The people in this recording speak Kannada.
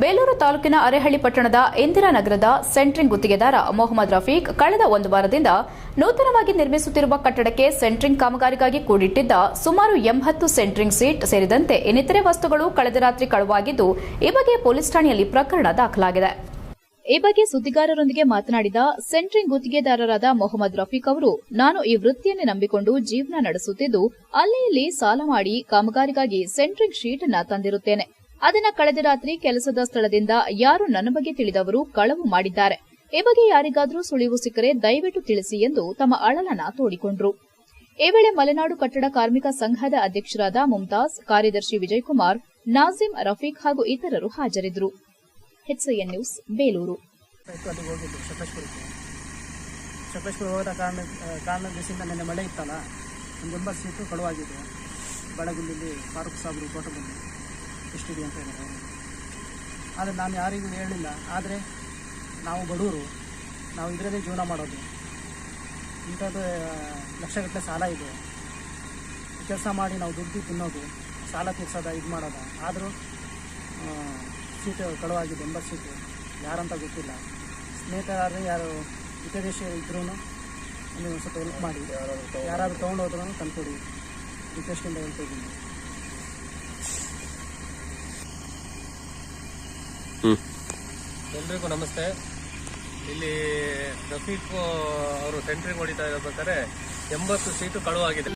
ಬೇಲೂರು ತಾಲೂಕಿನ ಅರೆಹಳ್ಳಿ ಪಟ್ಟಣದ ಇಂದಿರಾನಗರದ ಸೆಂಟ್ರಿಂಗ್ ಗುತ್ತಿಗೆದಾರ ಮೊಹಮ್ಮದ್ ರಫೀಕ್ ಕಳೆದ ಒಂದು ವಾರದಿಂದ ನೂತನವಾಗಿ ನಿರ್ಮಿಸುತ್ತಿರುವ ಕಟ್ಟಡಕ್ಕೆ ಸೆಂಟ್ರಿಂಗ್ ಕಾಮಗಾರಿಗಾಗಿ ಕೂಡಿಟ್ಟಿದ್ದ ಸುಮಾರು ಎಂಬತ್ತು ಸೆಂಟ್ರಿಂಗ್ ಸೀಟ್ ಸೇರಿದಂತೆ ಇನ್ನಿತರೆ ವಸ್ತುಗಳು ಕಳೆದ ರಾತ್ರಿ ಕಳುವಾಗಿದ್ದು, ಈ ಬಗ್ಗೆ ಪೊಲೀಸ್ ಠಾಣೆಯಲ್ಲಿ ಪ್ರಕರಣ ದಾಖಲಾಗಿದೆ. ಈ ಬಗ್ಗೆ ಸುದ್ದಿಗಾರರೊಂದಿಗೆ ಮಾತನಾಡಿದ ಸೆಂಟ್ರಿಂಗ್ ಗುತ್ತಿಗೆದಾರರಾದ ಮೊಹಮ್ಮದ್ ರಫೀಕ್ ಅವರು, ನಾನು ಈ ವೃತ್ತಿಯನ್ನೇ ನಂಬಿಕೊಂಡು ಜೀವನ ನಡೆಸುತ್ತಿದ್ದು ಅಲ್ಲಿ ಇಲ್ಲಿ ಸಾಲ ಮಾಡಿ ಕಾಮಗಾರಿಗಾಗಿ ಸೆಂಟ್ರಿಂಗ್ ಶೀಟ್ ತಂದಿರುತ್ತೇನೆ. ಅದನ್ನ ಕಳೆದ ರಾತ್ರಿ ಕೆಲಸದ ಸ್ಥಳದಿಂದ ಯಾರು ನನ್ನ ಬಗ್ಗೆ ತಿಳಿದವರು ಕಳವು ಮಾಡಿದ್ದಾರೆ. ಈ ಬಗ್ಗೆ ಯಾರಿಗಾದರೂ ಸುಳಿವು ಸಿಕ್ಕರೆ ದಯವಿಟ್ಟು ತಿಳಿಸಿ ಎಂದು ತಮ್ಮ ಅಳಲನ ತೋಡಿಕೊಂಡ್ರು. ಈ ವೇಳೆ ಮಲೆನಾಡು ಕಟ್ಟಡ ಕಾರ್ಮಿಕ ಸಂಘದ ಅಧ್ಯಕ್ಷರಾದ ಮುಮ್ತಾಜ್ ಕಾರ್ಯದರ್ಶಿ ವಿಜಯಕುಮಾರ್ ನಾಜಿಂ ರಫೀಕ್ ಹಾಗೂ ಇತರರು ಹಾಜರಿದ್ದರು. ನ್ಯೂಸ್, ಬೇಲೂರು. ಹೋದ ನೆನ್ನೆ ಫಾರೂಕ್ ಸಾಬ್ರು ಎಷ್ಟಿದೆ ಅಂತ ಹೇಳಿದ್ರೆ ಆದರೆ ನಾನು ಯಾರಿಗೂ ಹೇಳಿಲ್ಲ ಆದರೆ ನಾವು ಬಡವರು ನಾವು ಇದರಲ್ಲೇ ಜೀವನ ಮಾಡೋದು. ಇಂಥದ್ದು ಲಕ್ಷಗಟ್ಟಲೆ ಸಾಲ ಇದೆ. ಕೆಲಸ ಮಾಡಿ ನಾವು ದುಡ್ಡು ತಿನ್ನೋದು, ಸಾಲ ತೀರ್ಸೋದ, ಇದು ಮಾಡೋದ. ಆದರೂ ಸೀಟು ಕಳುವಾಗಿ ಎಂಬತ್ತು ಸೀಟು, ಯಾರಂತ ಗೊತ್ತಿಲ್ಲ. ಸ್ನೇಹಿತರಾದರೆ ಯಾರು ಹಿತದೇಶ ಇದ್ರೂ ಒಂದು ಸ್ವಲ್ಪ ಹೆಲ್ಪ್ ಮಾಡಿ. ಯಾರಾದರೂ ತೊಗೊಂಡೋದ್ರೂ ತಂದ್ಕೊಡಿ. ರಿಕ್ವೆಸ್ಟಿಂದ ಹೇಳ್ತಾ ಎಲ್ರಿಗೂ ನಮಸ್ತೆ. ಇಲ್ಲಿ ರಫೀಕ್ ಅವರು ಸೆಂಟ್ರಿಂಗ್ ಹೊಡಿತಾ ಇರಬೇಕಾದ್ರೆ ಎಂಬತ್ತು ಸೀಟು ಕಳುವಾಗಿದೆ.